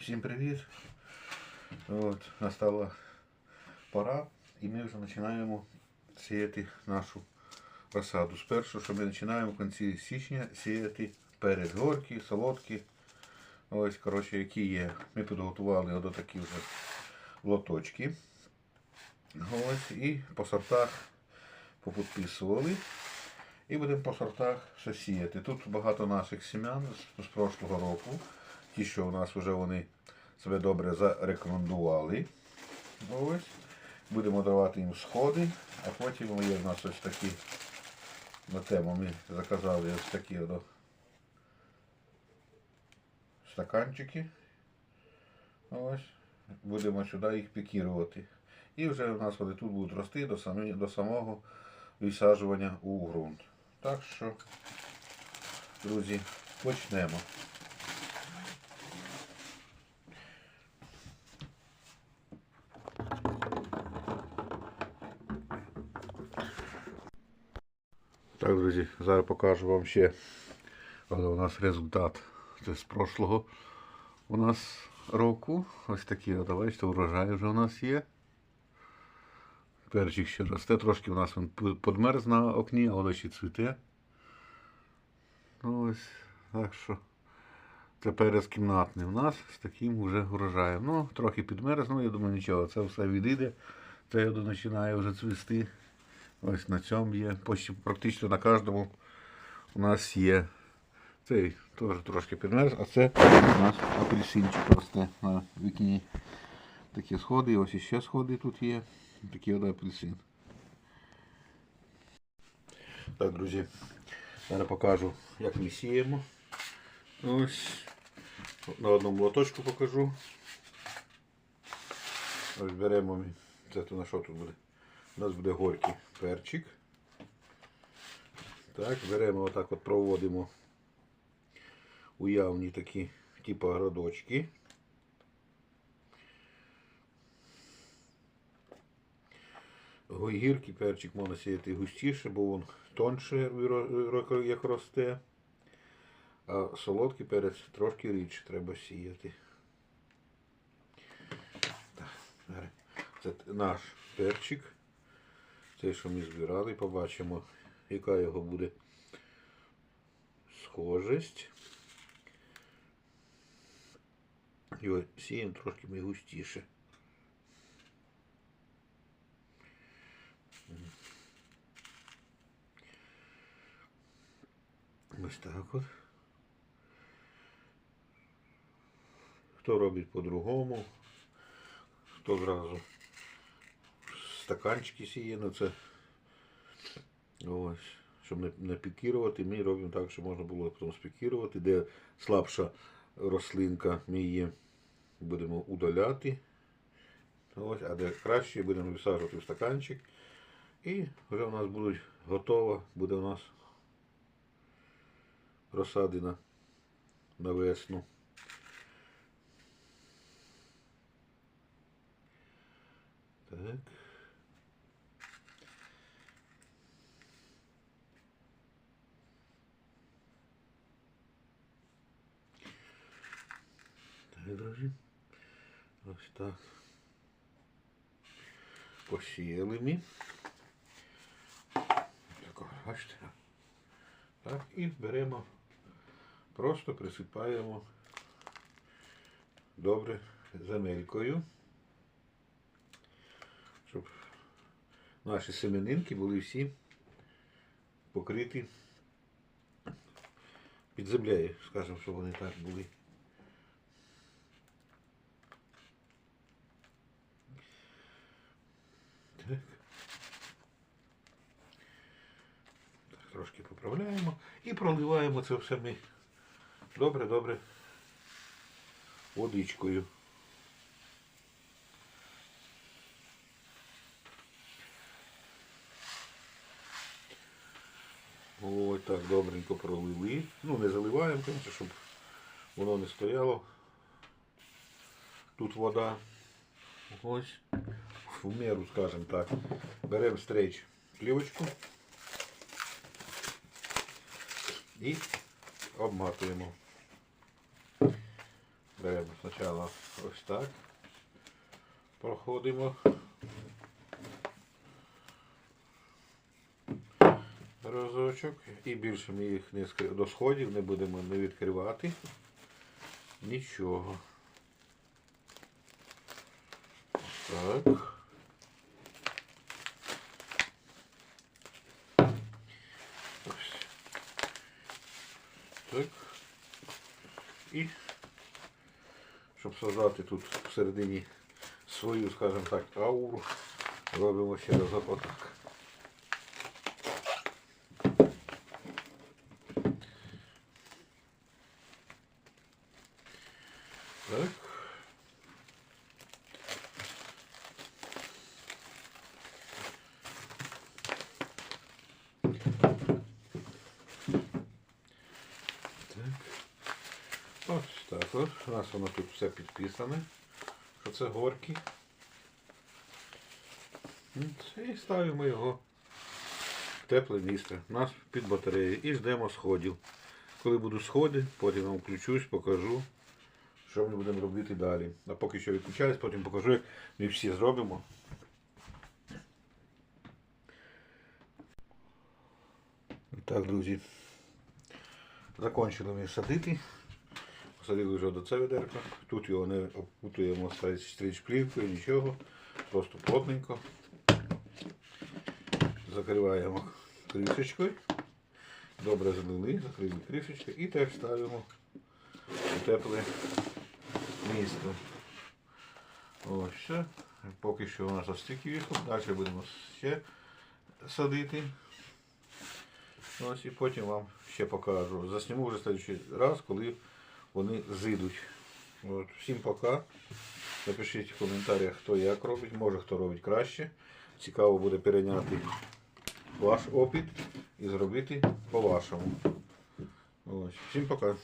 всім привіт. От, настала пора і ми вже починаємо сіяти нашу розсаду. Спершу, що ми починаємо в кінці січня сіяти перець горький. Ось, коротше, які є. Ми підготували от такі вже лоточки. Ось, і по сортах попідписували. І будемо по сортах все сіяти. Тут багато наших сім'ян з, з прошлого року. Ті, що у нас вже вони себе добре зарекомендували. Ось. Будемо давати їм сходи, а потім є в нас ось такі на тему. Ми заказали ось такі от стаканчики. Ось. Будемо сюди їх пікірувати. І вже у нас вони тут будуть рости до, самі, до самого висаджування у ґрунт. Так що, друзі, почнемо. Так, друзі, зараз покажу вам ще але у нас результат. Це з прошлого у нас року. Ось такі, от, бачите, урожай вже у нас є. Перчик ще росте, трошки у нас він подмерз на окні, але ще цвіте. Ну, ось, так що це перець кімнатний у нас з таким вже урожаєм. Ну, трохи підмерз, ну я думаю, нічого, це все відійде. Це я починає вже цвісти. Ось на цьому є. Практично на кожному у нас є. Цей теж трошки підмерз, а це у нас апельсинчик росте на вікні. Такі сходи, ось іще сходи тут є. Такий от апельсин. Так, друзі, зараз покажу, як ми сіємо. Ось. На одному лоточку покажу. Ось беремо. Це то на що тут буде? У нас буде горький перчик. Так, беремо отак от проводимо уявні такі, типу градочки. Гіркий перчик можна сіяти густіше, бо він тонше як росте. А солодкий перець трошки рідше треба сіяти. Так, Це наш перчик. Те, що ми збирали, побачимо, яка його буде схожість. Його сіємо трошки ми густіше. Ось так от. Хто робить по-другому, хто зразу стаканчики сіє на це. Ось. Щоб не, не пікірувати, ми робимо так, щоб можна було потім спікірувати, де слабша рослинка, ми її будемо удаляти. Ось, а де краще будемо висаджувати в стаканчик. І вже у нас будуть готова, буде у нас розсадина на весну. Так. Друзі. Ось так. Посіяли ми. Бачите. Так, і беремо, просто присипаємо добре земелькою, щоб наші семенинки були всі покриті під землею, скажімо, щоб вони так були. Так. Так, Трошки поправляємо і проливаємо це все ми добре-добре водичкою. Ось так добренько пролили. Ну, не заливаємо, конечно, щоб воно не стояло. Тут вода. Ось. В меру, скажімо так. Беремо стрейч плівочку і обматуємо. треба спочатку ось так. Проходимо. Разочок. І більше ми їх не скри- до сходів не будемо не відкривати. Нічого. Так. Так. І щоб создати тут всередині свою, скажімо так, ауру, робимо ще разок отак. Так. Так. Ось. У нас воно тут все підписане, що це горки. І ставимо його в тепле місце. У нас під батареєю. І ждемо сходів. Коли будуть сходи, потім вам включусь, покажу, що ми будемо робити далі. А поки що відключаюсь, потім покажу, як ми всі зробимо. Так, друзі. Закончили ми садити. Посадили вже до це відерка. Тут його не опутуємо стрічплівкою, нічого. Просто плотненько. Закриваємо кришечкою. Добре залили, закрили кришечкою і теж ставимо у тепле місце. Ось все. Поки що у нас ось стільки віхов. Далі будемо ще садити. Ось і потім вам ще покажу. Засніму вже следующий раз, коли вони зійдуть. От, всім пока. Напишіть в коментарях, хто як робить, може хто робить краще. Цікаво буде перейняти ваш опит і зробити по-вашому. Всім пока.